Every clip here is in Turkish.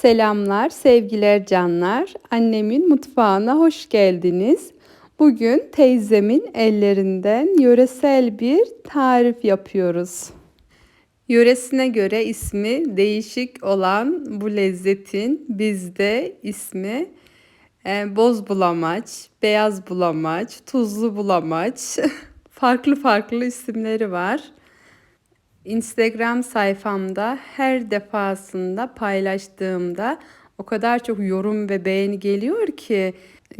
Selamlar, sevgiler canlar. Annemin mutfağına hoş geldiniz. Bugün teyzemin ellerinden yöresel bir tarif yapıyoruz. Yöresine göre ismi değişik olan bu lezzetin bizde ismi e, boz bulamaç, beyaz bulamaç, tuzlu bulamaç, farklı farklı isimleri var. Instagram sayfamda her defasında paylaştığımda o kadar çok yorum ve beğeni geliyor ki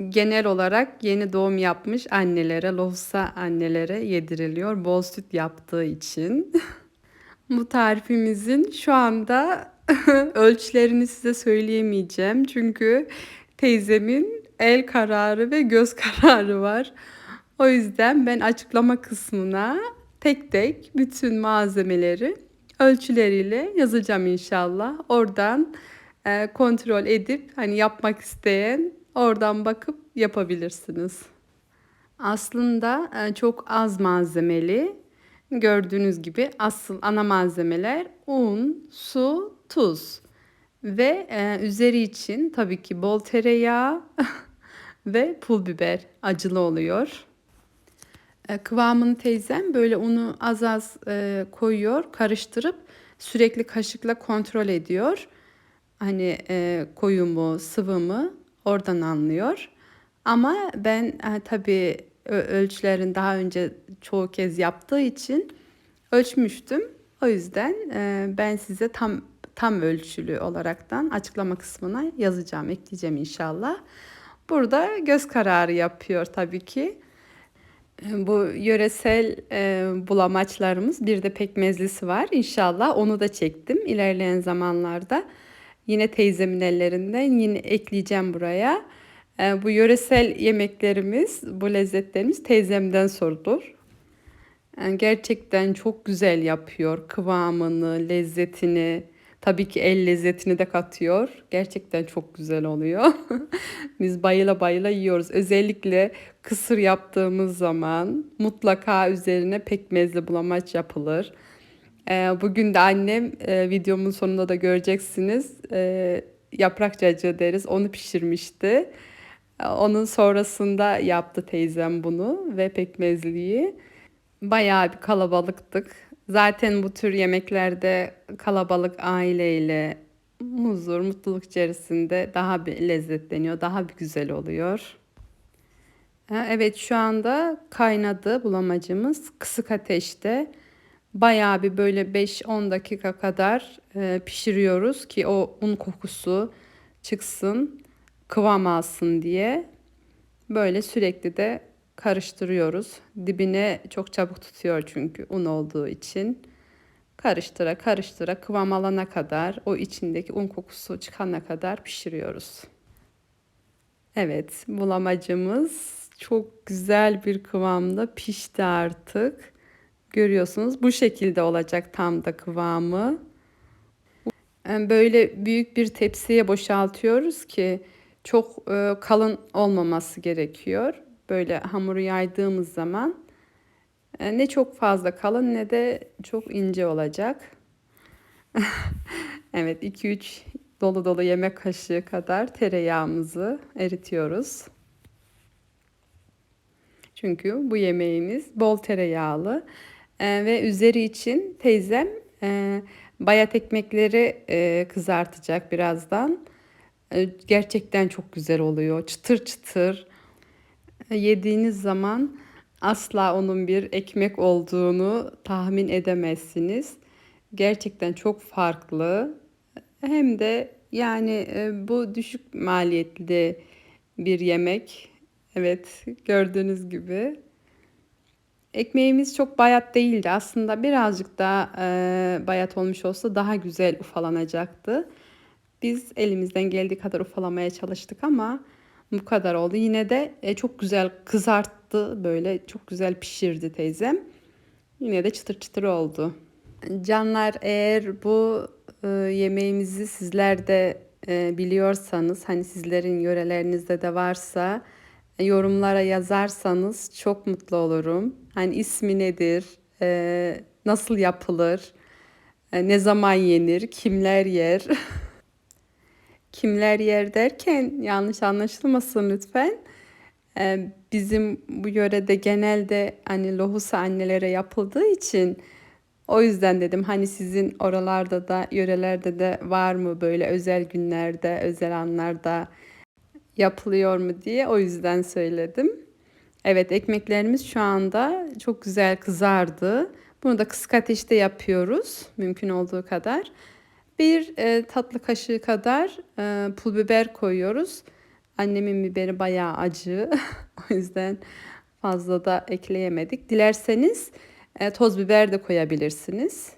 genel olarak yeni doğum yapmış annelere, lohusa annelere yediriliyor bol süt yaptığı için. Bu tarifimizin şu anda ölçülerini size söyleyemeyeceğim. Çünkü teyzemin el kararı ve göz kararı var. O yüzden ben açıklama kısmına tek tek bütün malzemeleri ölçüleriyle yazacağım inşallah. Oradan e, kontrol edip hani yapmak isteyen oradan bakıp yapabilirsiniz. Aslında e, çok az malzemeli. Gördüğünüz gibi asıl ana malzemeler un, su, tuz ve e, üzeri için tabii ki bol tereyağı ve pul biber acılı oluyor. E, kıvamını teyzem böyle unu az az e, koyuyor, karıştırıp sürekli kaşıkla kontrol ediyor. Hani e, koyu mu, sıvı mı oradan anlıyor. Ama ben e, tabii ölçülerin daha önce çoğu kez yaptığı için ölçmüştüm. O yüzden e, ben size tam tam ölçülü olaraktan açıklama kısmına yazacağım, ekleyeceğim inşallah. Burada göz kararı yapıyor tabii ki. Bu yöresel e, bulamaçlarımız bir de pekmezlisi var. İnşallah onu da çektim ilerleyen zamanlarda. Yine teyzemin ellerinden yine ekleyeceğim buraya. E, bu yöresel yemeklerimiz, bu lezzetlerimiz teyzemden sorulur. Yani gerçekten çok güzel yapıyor kıvamını, lezzetini. Tabii ki el lezzetini de katıyor. Gerçekten çok güzel oluyor. Biz bayıla bayıla yiyoruz. Özellikle kısır yaptığımız zaman mutlaka üzerine pekmezli bulamaç yapılır. Ee, bugün de annem e, videomun sonunda da göreceksiniz. E, yaprak cacığı deriz. Onu pişirmişti. Onun sonrasında yaptı teyzem bunu ve pekmezliyi. Bayağı bir kalabalıktık Zaten bu tür yemeklerde kalabalık aileyle huzur, mutluluk içerisinde daha bir lezzetleniyor, daha bir güzel oluyor. Evet şu anda kaynadı bulamacımız kısık ateşte. Bayağı bir böyle 5-10 dakika kadar e, pişiriyoruz ki o un kokusu çıksın, kıvam alsın diye. Böyle sürekli de karıştırıyoruz. Dibine çok çabuk tutuyor çünkü un olduğu için. Karıştıra karıştıra kıvam alana kadar o içindeki un kokusu çıkana kadar pişiriyoruz. Evet bulamacımız çok güzel bir kıvamda pişti artık. Görüyorsunuz bu şekilde olacak tam da kıvamı. Böyle büyük bir tepsiye boşaltıyoruz ki çok e, kalın olmaması gerekiyor böyle hamuru yaydığımız zaman e, ne çok fazla kalın ne de çok ince olacak. evet 2-3 dolu dolu yemek kaşığı kadar tereyağımızı eritiyoruz. Çünkü bu yemeğimiz bol tereyağlı ee, ve üzeri için teyzem e, bayat ekmekleri e, kızartacak birazdan. E, gerçekten çok güzel oluyor. Çıtır çıtır yediğiniz zaman asla onun bir ekmek olduğunu tahmin edemezsiniz. Gerçekten çok farklı. Hem de yani e, bu düşük maliyetli bir yemek. Evet, gördüğünüz gibi. Ekmeğimiz çok bayat değildi. Aslında birazcık daha e, bayat olmuş olsa daha güzel ufalanacaktı. Biz elimizden geldiği kadar ufalamaya çalıştık ama bu kadar oldu. Yine de e, çok güzel kızarttı böyle çok güzel pişirdi teyzem. Yine de çıtır çıtır oldu. Canlar eğer bu e, yemeğimizi sizler de e, biliyorsanız hani sizlerin yörelerinizde de varsa e, yorumlara yazarsanız çok mutlu olurum. Hani ismi nedir? E, nasıl yapılır? E, ne zaman yenir? Kimler yer? kimler yer derken yanlış anlaşılmasın lütfen. Ee, bizim bu yörede genelde hani lohusa annelere yapıldığı için o yüzden dedim hani sizin oralarda da yörelerde de var mı böyle özel günlerde, özel anlarda yapılıyor mu diye o yüzden söyledim. Evet ekmeklerimiz şu anda çok güzel kızardı. Bunu da kısık ateşte yapıyoruz mümkün olduğu kadar. Bir e, tatlı kaşığı kadar e, pul biber koyuyoruz. Annemin biberi bayağı acı. o yüzden fazla da ekleyemedik. Dilerseniz e, toz biber de koyabilirsiniz.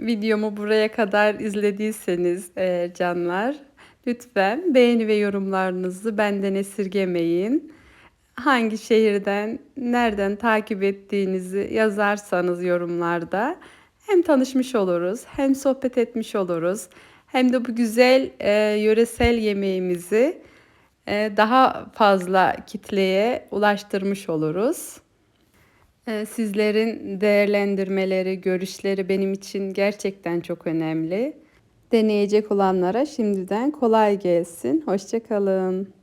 Videomu buraya kadar izlediyseniz eğer canlar lütfen beğeni ve yorumlarınızı benden esirgemeyin. Hangi şehirden, nereden takip ettiğinizi yazarsanız yorumlarda hem tanışmış oluruz, hem sohbet etmiş oluruz, hem de bu güzel e, yöresel yemeğimizi e, daha fazla kitleye ulaştırmış oluruz. E, sizlerin değerlendirmeleri, görüşleri benim için gerçekten çok önemli. Deneyecek olanlara şimdiden kolay gelsin. Hoşçakalın.